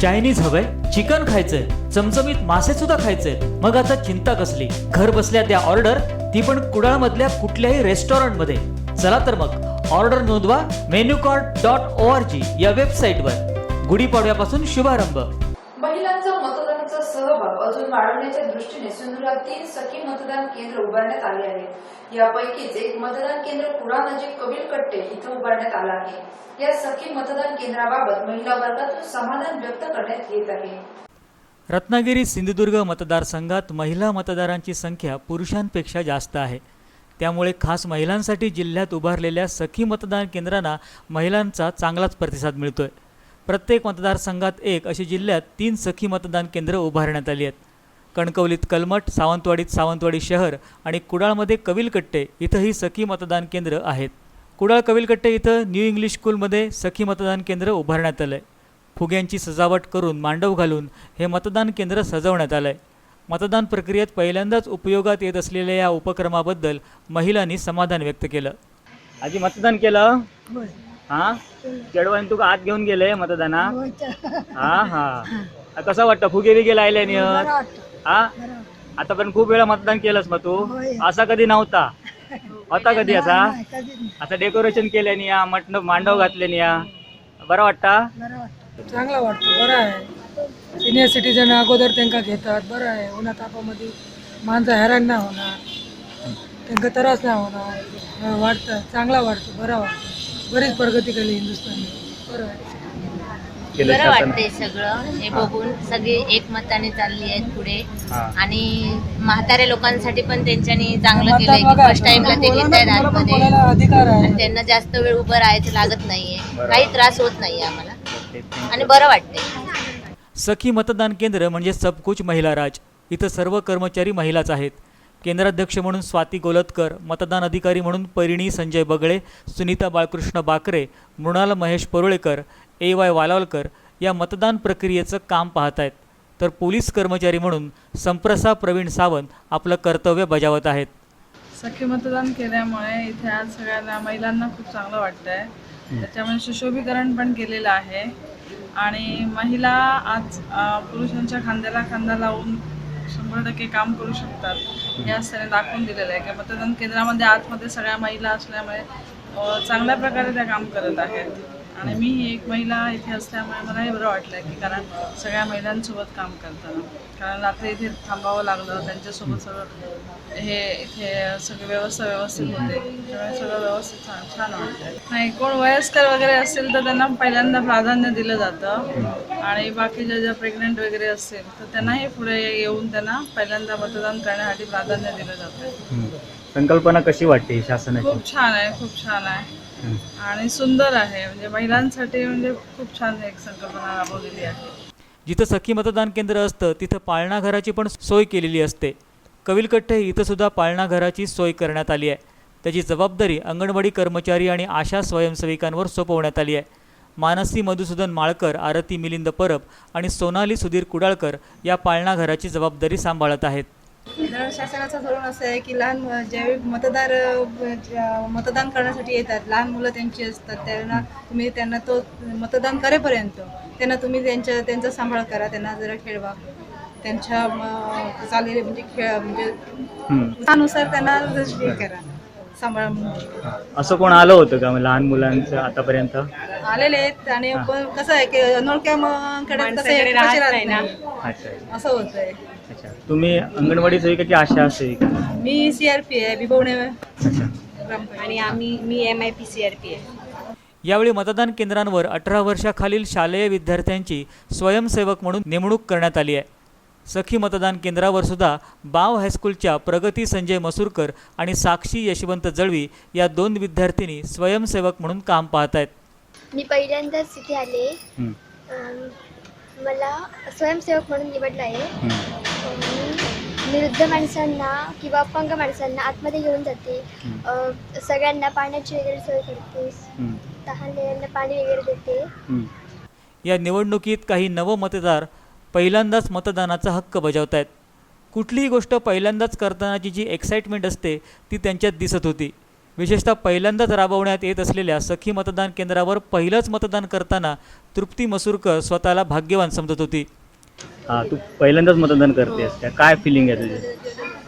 Chinese हवंय chicken खायचंय चमचमीत मासे सुद्धा खायचे मग आता चिंता कसली? घर बसल्या त्या ऑर्डर ती पण कुडाळ मधल्या कुठल्याही रेस्टॉरंटमध्ये चला तर मग ऑर्डर नोंदवा menu card dot O R G या वेबसाईट वर गुढीपाडव्यापासून शुभारंभ. अजून वाढवण्याच्या दृष्टीने सिंधुरात तीन सखी मतदान केंद्र उभारण्यात आले आहेत यापैकीच एक मतदान केंद्र पुरा नजीक कबीर कट्टे इथं उभारण्यात आलं आहे. या सखी मतदान केंद्राबाबत महिला वर्गातून समाधान व्यक्त करण्यात येत आहे. रत्नागिरी सिंधुदुर्ग मतदारसंघात महिला मतदारांची संख्या पुरुषांपेक्षा जास्त आहे. त्यामुळे खास महिलांसाठी जिल्ह्यात उभारलेल्या सखी मतदान केंद्रांना महिलांचा चांगलाच प्रतिसाद मिळतोय. प्रत्येक मतदारसंघात एक अशी जिल्ह्यात तीन सखी मतदान केंद्र उभारण्यात आली आहेत. कणकवलीत कलमठ सावंतवाडीत सावंतवाडी शहर आणि कुडाळमध्ये कविलकट्टे इथं ही सखी मतदान केंद्र आहेत. कुडाळ कविलकट्टे इथं न्यू इंग्लिश स्कूलमध्ये सखी मतदान केंद्र उभारण्यात आलं आहे फुग्यांची सजावट करून मांडव घालून हे मतदान केंद्र सजवण्यात आलं आहे मतदान प्रक्रियेत पहिल्यांदाच उपयोगात येत असलेल्या या उपक्रमाबद्दल महिलांनी समाधान व्यक्त केलं. आधी मतदान केलं? हा? केडवान तुका आत घेऊन गेले मतदाना हा हा. कसं वाटतं? फुगे बिगे लायले हा? आता पण खूप वेळा मतदान केलंस मग तू. असा कधी नव्हता. होता कधी असा? आता डेकोरेशन केल्याने या मटण मांडव घातल्याने या. बरं वाटता चांगला वाटतो बरं आहे. सिनियर सिटीजन अगोदर त्यांना घेतात बरं आहे. उन्हा तापामध्ये माणसं हैराण नाही होणार. त्यांना त्रास नाही होणार. वाटतं चांगला वाटतो बरा वाटतो. बरीच प्रगती केली हिंदुस्थानने. बरं आहे. केलं बरं. वाटतंय सगळं. हे बघून सगळे एकमताने चालली आहेत पुढे. हा. आणि म्हाताऱ्या लोकांसाठी पण त्यांच्यानी चांगलं केलंय की फर्स्ट टाइमला ते घेत आहेत आतमध्ये. बोलायला अधिकार आहे. आणि त्यांना जास्त वेळ उभं राहायचं लागत नाहीये. बरोबर. काही त्रास होत नाहीये आम्हाला. Okay, thank you. आणि बरं वाटतंय. सखी मतदान केंद्र म्हणजे सबकुच महिला राज. इथं सर्व कर्मचारी महिलाच आहेत. केंद्राध्यक्ष म्हणून स्वाती गोलतकर मतदान अधिकारी म्हणून परिणी संजय बगळे सुनीता बाळकृष्ण बाकरे मृणाल महेश परुळेकर ए वाय वालावलकर या मतदान प्रक्रियेचं काम पाहत आहेत तर पोलीस कर्मचारी म्हणून संप्रसा प्रवीण सावंत आपलं कर्तव्य बजावत आहेत. सखी मतदान केल्यामुळे इथे आज सगळ्यांना महिलांना खूप चांगलं वाटतं आहे त्याच्यामुळे सुशोभीकरण पण केलेलं आहे. आणि महिला आज पुरुषांच्या खांद्याला खांदा लावून शंभर टक्के काम करू शकतात हे आज त्याने दाखवून दिलेलं आहे. की मतदान केंद्रामध्ये आतमध्ये सगळ्या महिला असल्यामुळे चांगल्या प्रकारे त्या काम करत आहेत. आणि मी ही एक महिला इथे असल्यामुळे मलाही बरं वाटलं की कारण सगळ्या महिलांसोबत काम करताना. कारण रात्री इथे थांबावं लागलं त्यांच्यासोबत सगळं हे इथे सगळी व्यवस्था व्यवस्थित होते. त्यामुळे सगळं व्यवस्थित छान छान वाटतं नाही कोण वयस्कर वगैरे असतील तर त्यांना पहिल्यांदा प्राधान्य दिलं जातं. आणि बाकीच्या ज्या प्रेग्नेंट वगैरे असतील तर त्यांनाही पुढे येऊन त्यांना पहिल्यांदा मतदान करण्यासाठी प्राधान्य दिलं जातं. हं. संकल्पना कशी वाटते शासनाची? खूप छान आहे खूप छान आहे. हं. आणि सुंदर आहे. म्हणजे महिलांसाठी म्हणजे खूप छान एक संकल्पना राबवलेली आहे. जिथं सखी मतदान केंद्र असतं तिथं पाळणाघराची पण सोय केलेली असते. कविलकट्टे इथं सुद्धा पाळणाघराची सोय करण्यात आली आहे. त्याची जबाबदारी अंगणवाडी कर्मचारी आणि आशा स्वयंसेविकांवर सोपवण्यात आली आहे. मानसी मधुसूदन माळकर आरती मिलिंद परब आणि सोनाली सुधीर कुडाळकर या पाळणाघराची जबाबदारी सांभाळत आहेत. तर शासनाचं धोरण असं आहे की लहान ज्यावेळी मतदार मतदान करण्यासाठी येतात लहान मुलं त्यांची असतात त्यांना तुम्ही त्यांना तो मतदान करेपर्यंत त्यांना तुम्ही त्यांच्या त्यांचा सांभाळ करा त्यांना जरा खेळवा. त्यांच्या चाललेले म्हणजे खेळ म्हणजे. त्यानुसार त्यांना हे करा सांभाळ. म्हणून. असं कोण आलं होतं का लहान मुलांचं आतापर्यंत? आलेले आहेत आणि पण कसं आहे की अनोळख्या कसं असं होतंय. अच्छा. तुम्ही अंगणवाडी सेविका की आशा सेविका? मी सी आर पी आहे बिबवणे अच्छा. आणि आम्ही मी M I P C R P आहे. यावेळी मतदान केंद्रांवर अठरा वर्षाखालील शालेय विद्यार्थ्यांची स्वयंसेवक म्हणून नेमणूक करण्यात आली आहे. सखी मतदान केंद्रावर सुद्धा बाव हायस्कूलच्या प्रगती संजय मसूरकर आणि साक्षी यशवंत जळवी या दोन विद्यार्थिनी स्वयंसेवक म्हणून काम पाहत आहेत. मी पहिल्यांदाच इथे आले. अम, मला स्वयंसेवक म्हणून निवडलं आहे. मी वृद्ध माणसांना किंवा अपंग माणसांना आतमध्ये घेऊन जाते. अ, सगळ्यांना पाण्याची वगैरे सोय करते. तहानलेल्यांना पाणी वगैरे देते. या निवडणुकीत काही नवमतदार पहिल्यांदाच मतदानाचा हक्क बजावत आहेत कुठलीही गोष्ट पहिल्यांदाच करतानाची जी एक्साइटमेंट असते ती त्यांच्यात दिसत होती. विशेषतः पहिल्यांदाच राबवण्यात येत असलेल्या सखी मतदान केंद्रावर पहिलंच मतदान करताना तृप्ती मसूरकर स्वतःला भाग्यवान समजत होती. हा तू पहिल्यांदाच मतदान करतेस त्या काय फिलिंग आहे तुझी?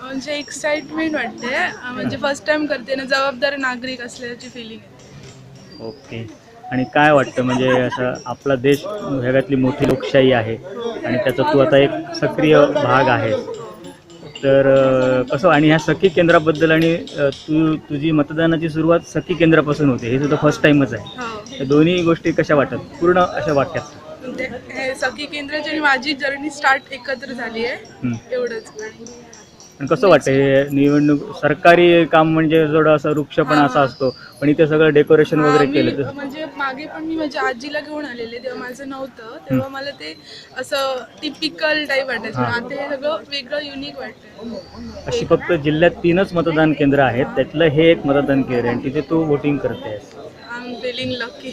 म्हणजे एक्साइटमेंट वाटते. अं, म्हणजे फर्स्ट टाइम करते ना जबाबदार नागरिक असल्याची फिलिंग ओके. आणि काय वाटतं म्हणजे असं आपला देश जगातली मोठी लोकशाही आहे आणि त्याचा तू आता एक सक्रिय भाग आहे तर अं, कसं आणि ह्या सखी केंद्राबद्दल आणि अं, तू तुझी मतदानाची सुरुवात सखी केंद्रापासून होते. हे सुद्धा फर्स्ट टाईमच आहे. हो. दोन्ही गोष्टी कशा वाटतात? पूर्ण अशा वाक्यात हे सखी केंद्राची आणि माझी जर्नी स्टार्ट एकत्र झाली आहे. हं. एवढंच. आणि कसं वाटतं हे निवडणूक सरकारी काम म्हणजे थोडं असं वृक्षपणा असा असतो पण इथे सगळं डेकोरेशन वगैरे हा, केलं मी- तर? म्हणजे मागे पण मी माझ्या आजीला घेऊन आलेले तेव्हा माझं नव्हतं तेव्हा मला ते असं टिपिकल टाईप वाटायचं. हा. आता हे सगळं वेगळं युनिक वाटतं अशी फक्त जिल्ह्यात तीनच मतदान केंद्र आहेत त्यातलं हे एक मतदान केंद्र आहे आणि तिथे तू वोटिंग करतेस. आय एम फिलिंग लकी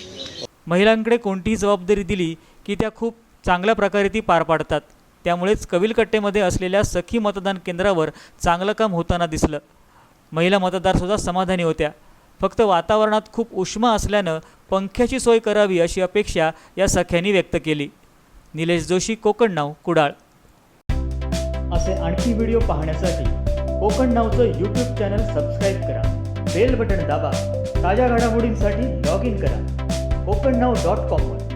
महिलांकडे कोणतीही जबाबदारी दिली की त्या खूप चांगल्या प्रकारे ती पार पाडतात. त्यामुळेच कविलकट्टेमध्ये असलेल्या सखी मतदान केंद्रावर चांगलं काम होताना दिसलं. महिला मतदारसुद्धा समाधानी होत्या. फक्त वातावरणात खूप उष्मा असल्यानं पंख्याची सोय करावी अशी अपेक्षा या सख्यांनी व्यक्त केली. निलेश जोशी कोकण नाव कुडाळ. असे आणखी व्हिडिओ पाहण्यासाठी कोकण नावचं यूट्यूब चॅनल सबस्क्राईब करा. बेल बटन दाबा. ताज्या घडामोडींसाठी लॉग इन करा. कोकण नाव डॉट कॉमवर